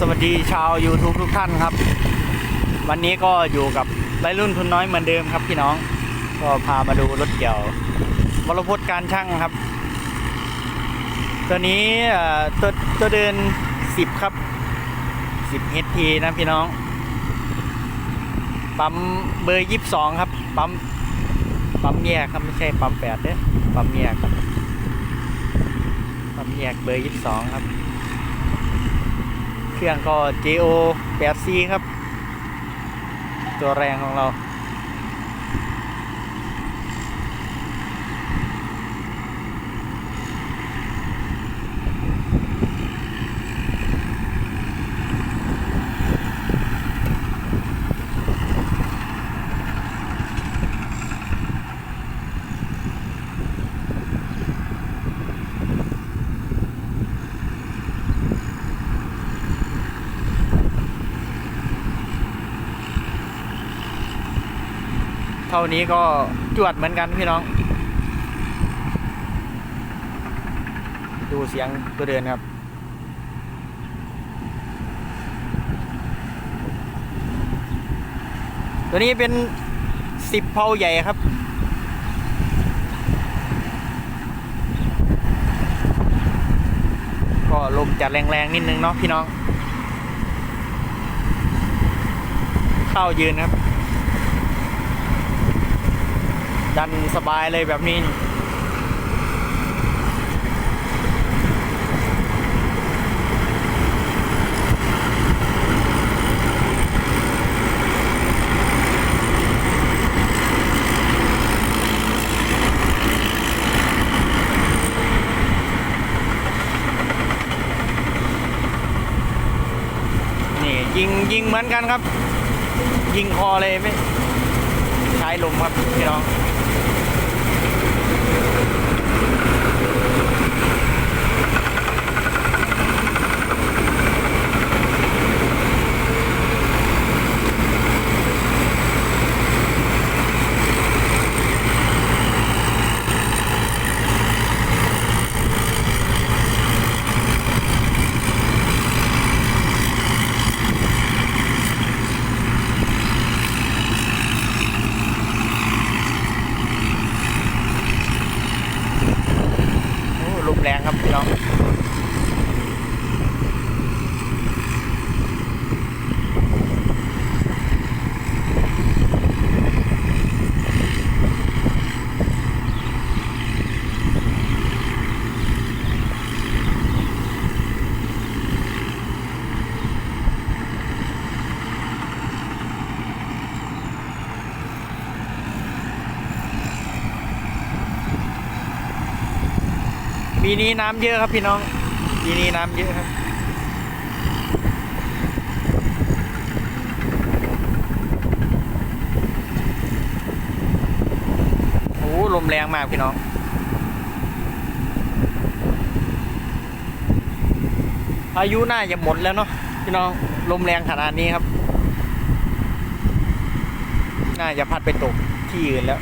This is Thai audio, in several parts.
สวัสดีชาว YouTube ทุกท่านครับ วันนี้ก็อยู่กับวัยรุ่นทุนน้อยเหมือนเดิมครับพี่น้อง ก็พามาดูรถเกี่ยววรพจน์การช่างครับ ตัวนี้เอ่อตัวตัวเดิน 10 ครับ 10 HP นะพี่น้อง ปั๊มเบอร์ 22 ครับ ปั๊มปั๊มแยกครับไม่ใช่ปั๊มแปดเด้อปั๊มแยกครับปั๊มแยกเบอร์ 22 ครับ เครื่องก็ JO 8C ครับ ตัวแรงของเรา เท่านี้ก็จวดเหมือนกันพี่น้อง ดูเสียงตัวเดินครับ ตัวนี้เป็นสิบเพาใหญ่ครับก็ลมจะแรงๆนิดนึงเนาะพี่น้อง เข้ายืนครับ ดันสบายเลยแบบนี้นี่ยิงยิงเหมือนกันครับ ยิงคอเลยไม่ใช้ลมครับพี่น้อง ปีนี้น้ำเยอะครับพี่น้อง ปีนี้น้ำเยอะครับ โอ้ลมแรงมากพี่น้องอายุน่าจะหมดแล้วเนาะพี่น้องลมแรงขนาดนี้ครับ น่าจะพัดไปตกที่อื่นแล้ว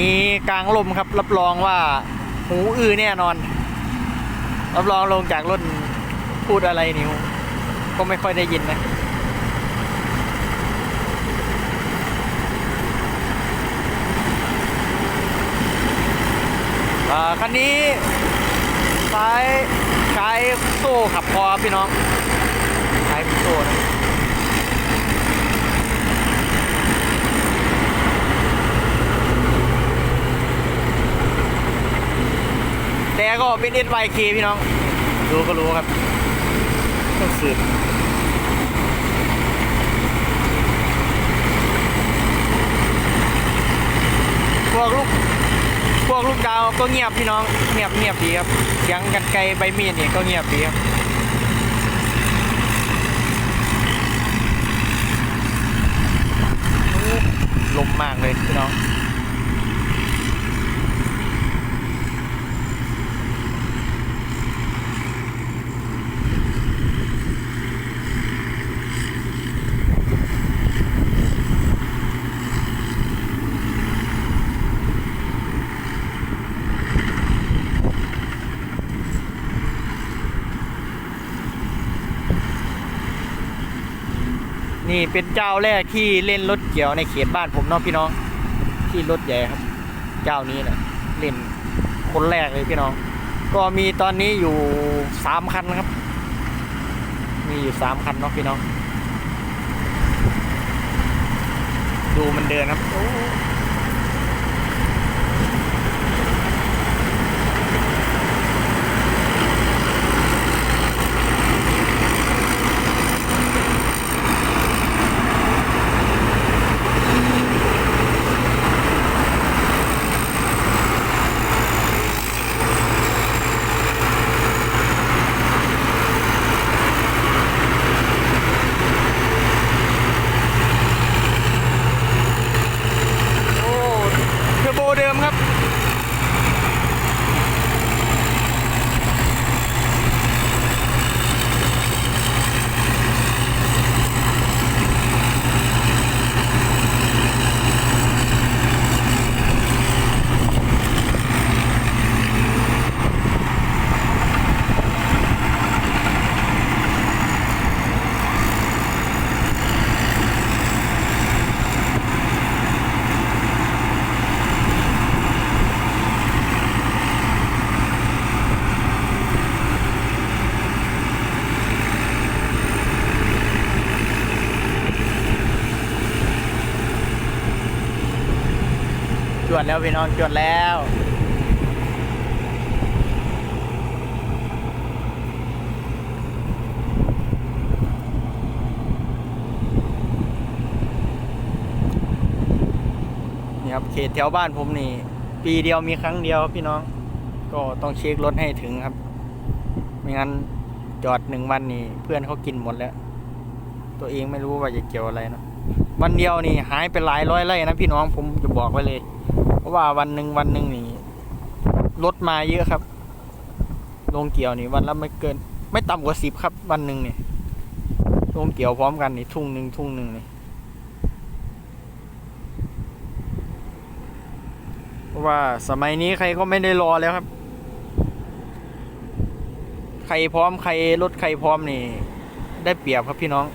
นี้กลางลมครับ รับรองว่าหูอื้อแน่นอน รับรองลงจากรถพูดอะไรนิว ก็ไม่ค่อยได้ยินนะคันนี้ซ้ใช้โซ่ขับคอพี่น้อง ใช้โซ่นะ ก็เป็น SYK พี่น้องดูก็รู้ครับต้องสืบพวกลูกพวกลูกดาวก็เงียบพี่น้องเงียบเงียบดีครับเสียงกันไกลใบมีดเนี่ยก็เงียบดีครับลมมากเลยพี่น้อง นี่เป็นเจ้าแรกที่เล่นรถเกี่ยวในเขตบ้านผมเนาะพี่น้อง ที่รถใหญ่ครับ เจ้านี้นะเล่นคนแรกเลยพี่น้อง ก็มีตอนนี้อยู่สามคันครับ มีอยู่สามคันเนาะพี่น้อง ดูมันเดินครับ แล้วพี่น้องจวดแล้วนี่ครับเขตแถวบ้านผมนี่ ปีเดียวมีครั้งเดียวพี่น้อง ก็ต้องเช็ครถให้ถึงครับ ไม่งั้นจอดหนึ่งวันนี่ เพื่อนเขากินหมดแล้ว ตัวเองไม่รู้ว่าจะเกี่ยวอะไรเนาะวันเดียวนี่หายไปหลายร้อยไร่นะพี่น้องผมจะบอกไว้เลย ราะว่าวันหนึ่งวันหนึ่งนี่รถมาเยอะครับ ลงเกี่ยวนี่วันละไม่เกิน ไม่ต่ำกว่าสิบครับ วันหนึ่งนี่ลงเกี่ยวพร้อมกันนี่ทุ่งหนึ่งทุ่งหนึ่งนี่เพราะว่าสมัยนี้ใครก็ไม่ได้รอแล้วครับ ใครพร้อมใครรถใครพร้อมนี่ ได้เปรียบครับพี่น้อง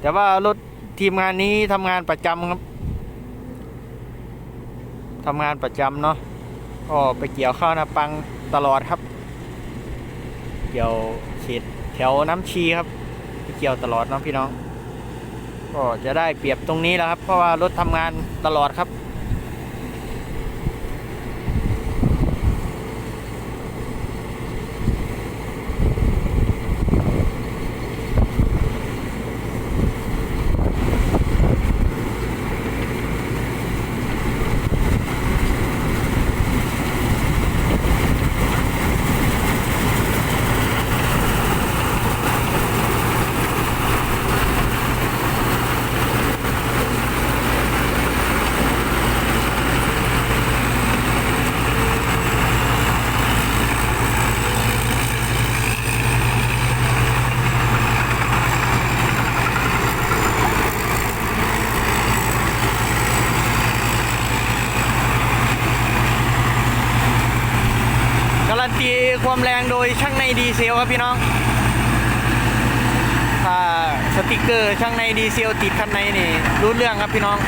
แต่ว่ารถทีมงานนี้ทำงานประจำครับ ทำงานประจำเนาะก็ไปเกี่ยวข้าวนาปังตลอดครับ เกี่ยวเขตแถวน้ำชีครับไปเกี่ยวตลอดเนาะพี่น้อง ก็จะได้เปรียบตรงนี้แล้วครับ เพราะว่ารถทำงานตลอดครับ วมแรงโดยช่างในดีเซลครับพี่น้องถ้าสติกเกอร์ช่างในดีเซลติดคันในนี่รู้เรื่องครับพี่น้อง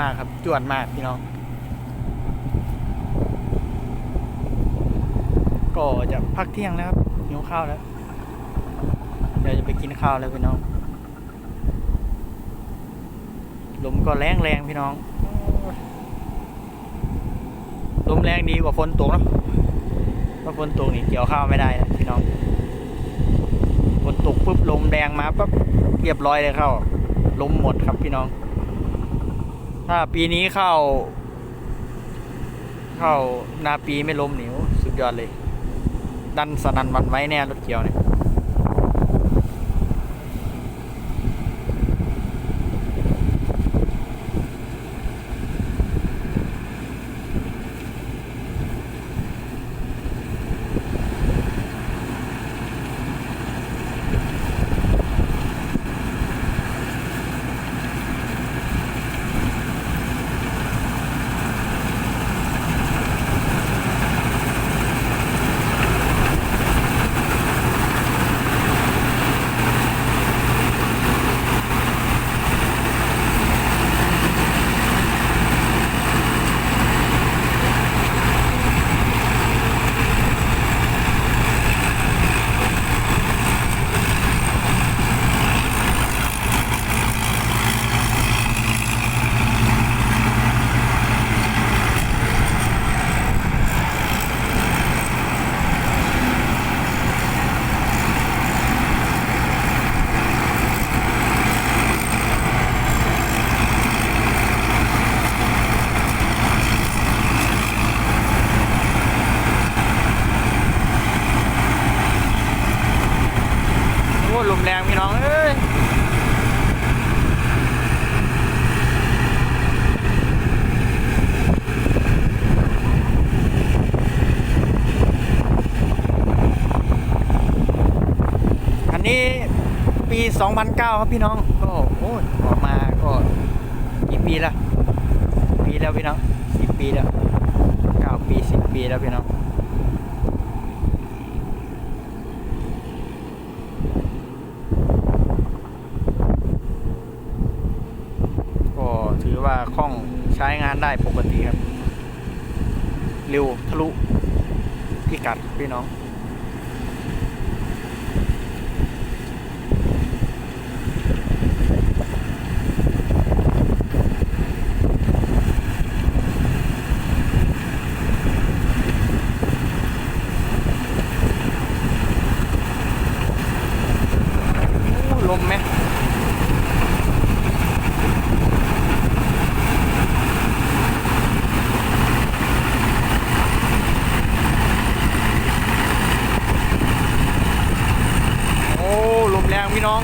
มากครับ จวดมากพี่น้อง ก็จะพักเที่ยงแล้วครับหิวข้าวแล้ว เดี๋ยวจะไปกินข้าวแล้วพี่น้อง ลมก็แรงแรงพี่น้อง ลมแรงดีกว่าฝนตกเนอะถ้าะฝนตกนี่เกี่ยวข้าวไม่ได้นะพี่น้องฝนตกปุ๊บลมแรงมาปั๊บเรียบร้อยเลยเข้าลมหมดครับพี่น้อง ถ้าปีนี้เข้า เข้านาปีไม่ล้มเหนียวสุดยอดเลย ดันสนันหวันไว้แน่รถเกี่ยวเนี่ย โอ้ลมแรงพี่น้องเอ้ย อันนี้ปี 2009 ครับพี่น้อง ก็โอ้ยออกมาก็กี่ปีละปีแล้วพี่น้องสิบปีแล้วเก้าปีสิบปีแล้วพี่น้องก็ถือว่าคล่องใช้งานได้ปกติครับ เร็วทะลุพิกัดพี่น้อง โอ้ลมไหม โอ้ ลมแรงพี่น้อง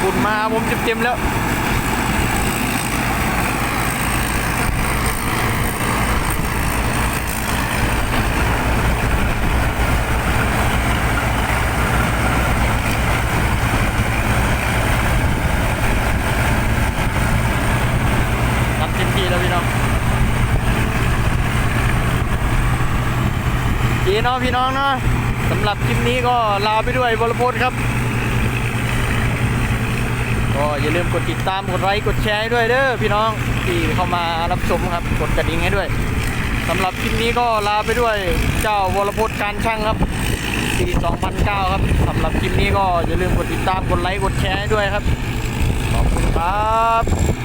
ฝุ่นมาผมเต็มๆ แล้วทำเต็มที่แล้วพี่น้องดีเนาะพี่น้องเนาะสำหรับคลิปนี้ก็ลาไปด้วยบรพจน์ครับ อย่าลืมกดติดตามกดไลค์กดแชร์ให้ด้วยเด้อพี่น้องที่เข้ามารับชมครับกดกระดิ่งให้ด้วยสำหรับคลิปนี้ก็ลาไปด้วยเจ้าวรพจน์การช่างครับปี2009ครับสำหรับคลิปนี้ก็อย่าลืมกดติดตามกดไลค์กดแชร์ให้ด้วยครับขอบคุณครับ